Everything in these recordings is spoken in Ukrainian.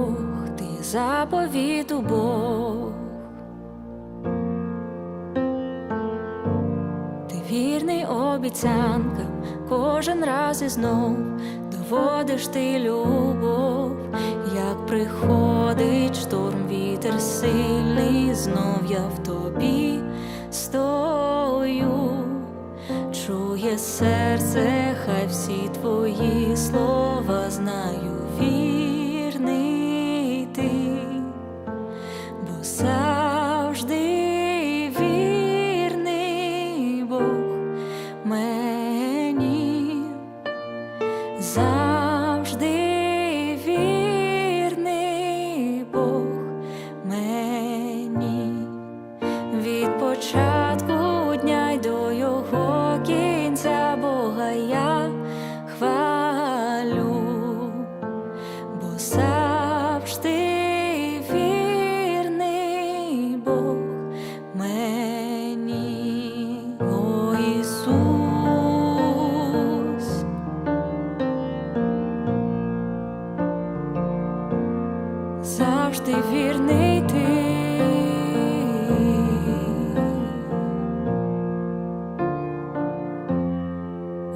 Бог, ти заповіту Бог. Ти вірний обіцянкам, кожен раз і знов доводиш ти любов, як приходить шторм, вітер сильний, знов я в тобі стою, чує серце, хай всі твої слова знаю, завжди вірний Бог мені, від початку дня й до його Завжди вірний ти.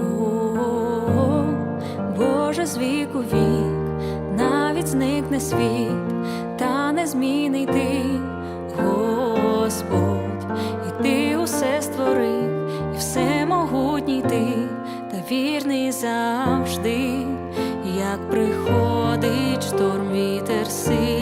О, Боже, з віку вік, навіть зникне світ, та не змінний ти, Господь, і ти усе створив, і всемогутній ти, та вірний завжди, як приходить шторм, вітер сильний,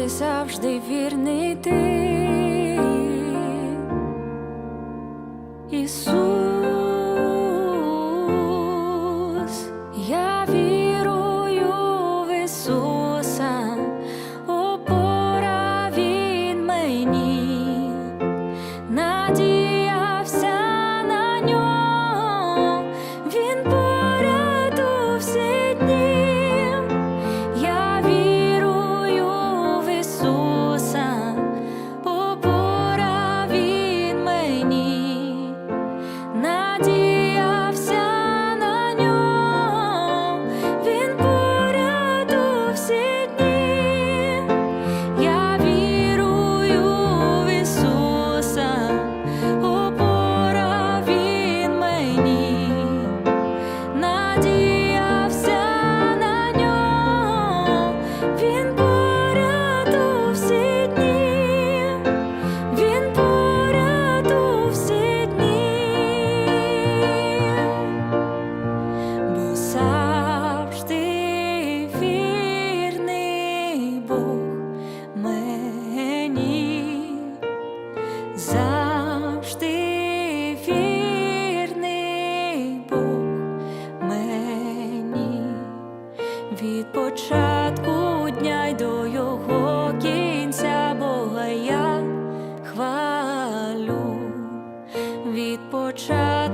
Завжди, завжди вірний ти. Ісус, від початку дня й до його кінця Бога я хвалю від початку.